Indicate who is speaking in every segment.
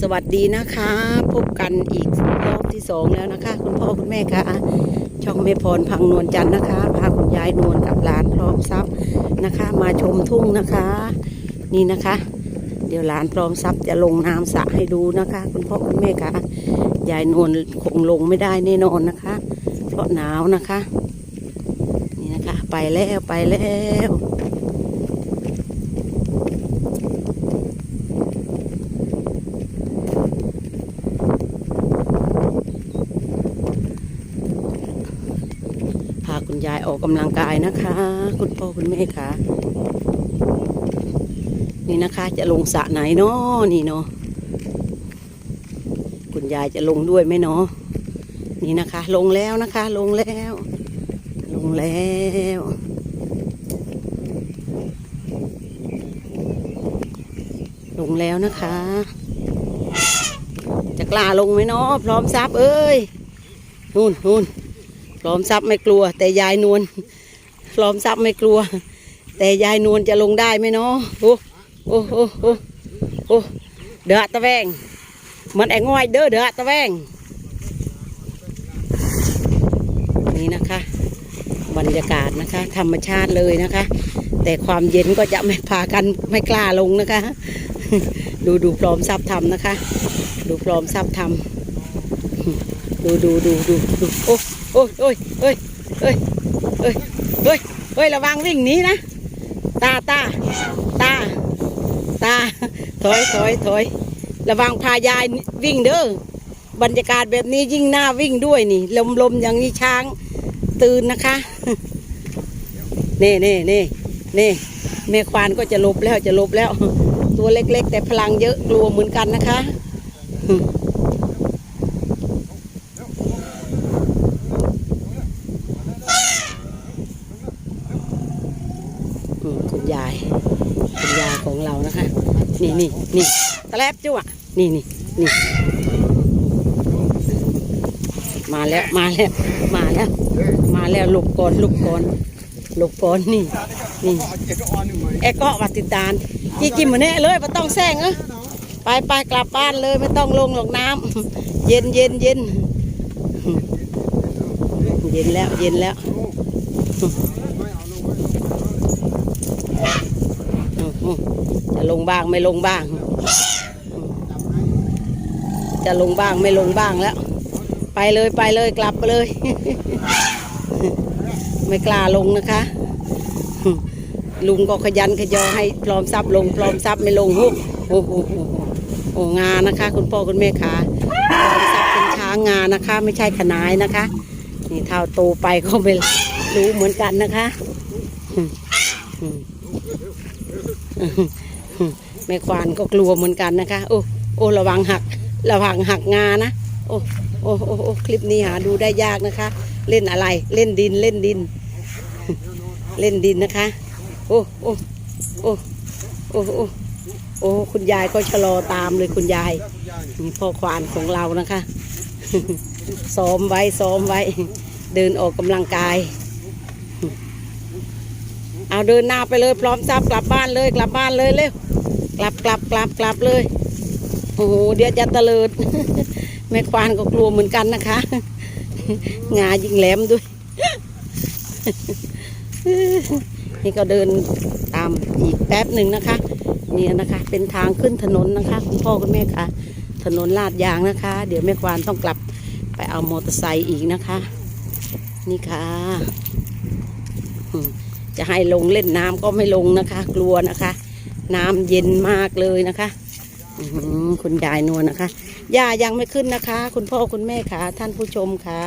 Speaker 1: สวัสดีนะคะ พบกันอีกรอบที่สองแล้วนะคะ คุณพ่อคุณแม่คะช่องเมพรพังนวลจันทร์นะคะพาคุณยายนวลกับหลานพร้อมทรัพย์นะคะ มาชมทุ่งนะคะ นี่นะคะ เดี๋ยวหลานพร้อมทรัพย์จะลงน้ำสระให้ดูนะคะ คุณพ่อคุณแม่คะยายนวลคงลงไม่ได้แน่นอนนะคะ เพราะหนาวนะคะ นี่นะคะ ไปแล้วไปแล้ว พาคุณยาย ออกกำลังกายนะคะ คุณพ่อคุณแม่ค่ะ นี่นะคะ จะลงสระไหนเนาะนี่เนาะคุณยายจะลงด้วยไหมเนาะนี่นะคะ ลงแล้วนะคะ ลงแล้ว ลงแล้วลงแล้วนะคะ จะกล้าลงไหมเนาะพร้อมซับเอ้ยนู่นนู่น พร้อมทรัพย์ไม่กลัว แต่ยายนวลพร้อมทรัพย์ไม่กลัว แต่ยายนวลจะลงได้ไหมเนาะโอ้โอ้โอ้โอ้โอ้เดือดตะแวงมันแองง่อยเด้อเดือดตะแวงนี่นะคะ บรรยากาศนะคะ ธรรมชาติเลยนะคะ แต่ความเย็นก็จะไม่พากันไม่กล้าลงนะคะ ดูดูพร้อมทรัพย์ทำนะคะ ดูพร้อมทรัพย์ทำดูดูดูดูดูโอ้ อ้ยโอ้ยโอ้ยโอ้ยโอ้ยโอ้ยโอ้ยระวังวิ่งหนีนะ ตาตาตาตา ถอยถอยถอยระวังพายายวิ่งเด้อบรรยากาศแบบนี้ยิ่งหน่าวิ่งด้วยนี่ ลมลมอย่างนี้ช้างตื่นนะคะเน่เน่เน่เน่แม่ควานก็จะลบแล้วจะลบแล้ว ตัวเล็ก ๆ แต่พลังเยอะกลัวเหมือนกันนะคะ อืมคุณยาย คุณยายของเรา นะคะ นี่นี่นี่ตะแลบจ้วนี่นี่นี่มาแล้วมาแล้วมาแล้ว มาแล้วหลบก่อนหลบก่อนหลบก่อนนี่นี่แอร์เกาะวัดติดตานจีจิมเหมือนเนี้เลยไม่ต้องแซงเออไปไปกลับบ้านเลยไม่ต้องลงหรอกน้ำเย็นเย็นเย็นเย็นแล้วเย็นแล้วอืมอืมจะ ลงบ้างไม่ลงบ้าง จะลงบ้างไม่ลงบ้างแล้ว ไปเลยไปเลยกลับไปเลย ไม่กล้าลงนะคะ ลุงก็ขยันขยอให้พร้อมซับลงพร้อมซับไม่ลงโอ้โหโอ้โหงานนะคะ คุณพ่อคุณแม่ขาพร้อมซับเป็นช้างงานนะคะ ไม่ใช่ขนายนะคะ นี่เท่าโตไปก็ไม่รู้เหมือนกันนะคะ แม่ควานก็กลัวเหมือนกันนะคะ โอ้โอ้ระวังหัก ระวังหักงานะ โอ้โอ้โอ้โอ้คลิปนี้หาดูได้ยากนะคะ เล่นอะไร เล่นดินเล่นดิน เล่นดินนะคะ โอ้โอ้โอ้โอ้โอ้โอ้คุณยายก็ชะลอตามเลยคุณยายนี่พ่อควานของเรานะคะซ้อมไว้ซ้อมไว้ เดินออกกำลังกาย เอาเดินหน้าไปเลยพร้อมซับกลับบ้านเลยกลับบ้านเลยเร็ว กลับกลับกลับกลับเลย โอ้โหเดี๋ยวจะตะเลิดแม่ควานก็กลัวเหมือนกันนะคะงายิงแหลมด้วย นี่ก็เดินตามอีกแป๊บหนึ่งนะคะนี่นะคะเป็นทางขึ้นถนนนะคะ คุณพ่อคุณแม่ค่ะถนนลาดยางนะคะ เดี๋ยวแม่ควานต้องกลับไปเอามอเตอร์ไซค์อีกนะคะ นี่ค่ะอืมจะให้ลงเล่นน้ำก็ไม่ลงนะคะ กลัวนะคะ น้ำเย็นมากเลยนะคะคุณยายนวลนะคะย่ายังไม่ขึ้นนะคะ คุณพ่อคุณแม่ค่ะท่านผู้ชมค่ะ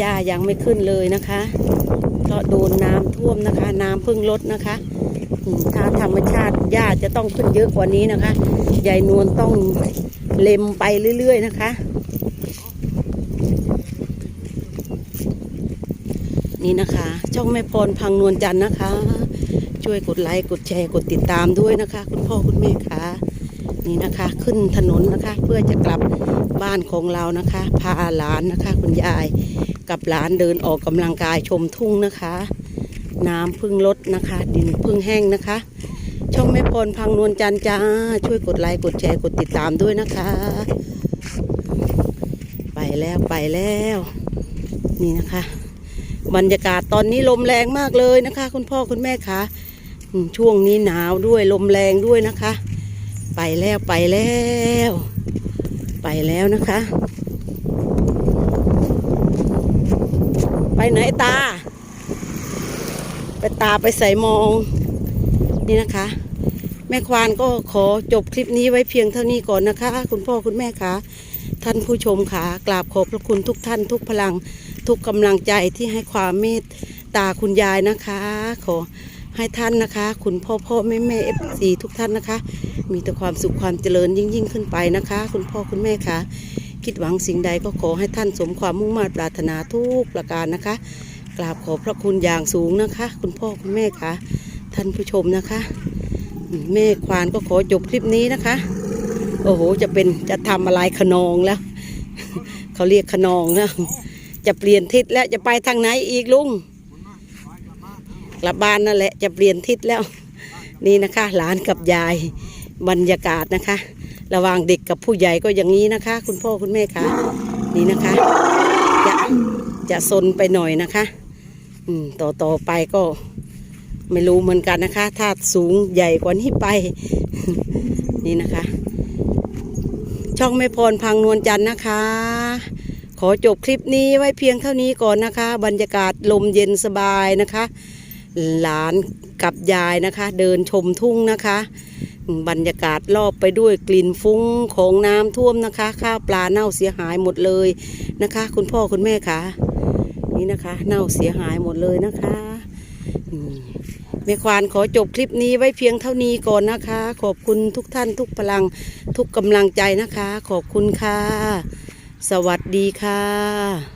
Speaker 1: ย่ายังไม่ขึ้นเลยนะคะเพราะโดนน้ำท่วมนะคะ น้ำเพิ่งลดนะคะถ้าธรรมชาติย่าจะต้องขึ้นเยอะกว่านี้นะคะยายนวลต้องเล็มไปเรื่อย ๆ นะคะนี่นะคะ ช่องแม่ปอนพังนวลจันทร์นะคะ ช่วยกดไลค์กดแชร์กดติดตามด้วยนะคะ คุณพ่อคุณแม่คะนี่นะคะ ขึ้นถนนนะคะ เพื่อจะกลับบ้านของเรานะคะ พาหลานนะคะ คุณยายกับหลานเดินออกกำลังกายชมทุ่งนะคะ น้ำพึ่งลดนะคะ ดินพึ่งแห้งนะคะ ช่องแม่พรพังนวลจันจ้า ช่วยกดไลค์กดแชร์กดติดตามด้วยนะคะ ไปแล้วไปแล้ว นี่นะคะ บรรยากาศตอนนี้ลมแรงมากเลยนะคะ คุณพ่อคุณแม่คะ ช่วงนี้หนาวด้วยลมแรงด้วยนะคะ ไปแล้วไปแล้ว ไปแล้วนะคะ ไปไหนตา ไปตาไปใส่มอง นี่นะคะ แม่ควานก็ขอจบคลิปนี้ไว้เพียงเท่านี้ก่อนนะคะ คุณพ่อคุณแม่คะท่านผู้ชมค่ะกราบขอบพระคุณทุกท่านทุกพลังทุกกำลังใจที่ให้ความเมตตาคุณยายนะคะ ขอ ให้ท่านนะคะ คุณพ่อพ่อแม่แม่เอฟซีทุกท่านนะคะ มีแต่ความสุขความเจริญยิ่งยิ่งขึ้นไปนะคะ คุณพ่อคุณแม่คะคิดหวังสิ่งใดก็ขอให้ท่านสมความมุ่งมา่ปรารถนาทุกประการนะคะ กราบขอพระคุณอย่างสูงนะคะ คุณพ่อคุณแม่คะท่านผู้ชมนะคะ แม่ควานก็ขอจบคลิปนี้นะคะ โอ้โหจะเป็นจะทำอะไรขนองแล้ว เขาเรียกขนองแล้วจะเปลี่ยนทิศแล้วจะไปทางไหนอีกลุง กลับบ้านนั่นแหละจะเปลี่ยนทิศแล้ว นี่นะคะหลานกับยายบรรยากาศนะคะ ระหว่างเด็กกับผู้ใหญ่ก็อย่างนี้นะคะ คุณพ่อคุณแม่คะนี่นะคะ จะจะซนไปหน่อยนะคะอืมต่อต่อไปก็ไม่รู้เหมือนกันนะคะ ถ้าสูงใหญ่กว่านี้ไป นี่นะคะ ช่องแม่พรพังนวลจันทร์นะคะ ขอจบคลิปนี้ไว้เพียงเท่านี้ก่อนนะคะ บรรยากาศลมเย็นสบายนะคะ หลานกับยายนะคะ เดินชมทุ่งนะคะ บรรยากาศรอบไปด้วยกลิ่นฟุ้งของน้ำท่วมนะคะ ข้าวปลาเน่าเสียหายหมดเลยนะคะ คุณพ่อคุณแม่คะนี่นะคะ เน่าเสียหายหมดเลยนะคะอืมแม่ควานขอจบคลิปนี้ไว้เพียงเท่านี้ก่อนนะคะ ขอบคุณทุกท่านทุกพลังทุกกำลังใจนะคะ ขอบคุณค่ะ สวัสดีค่ะ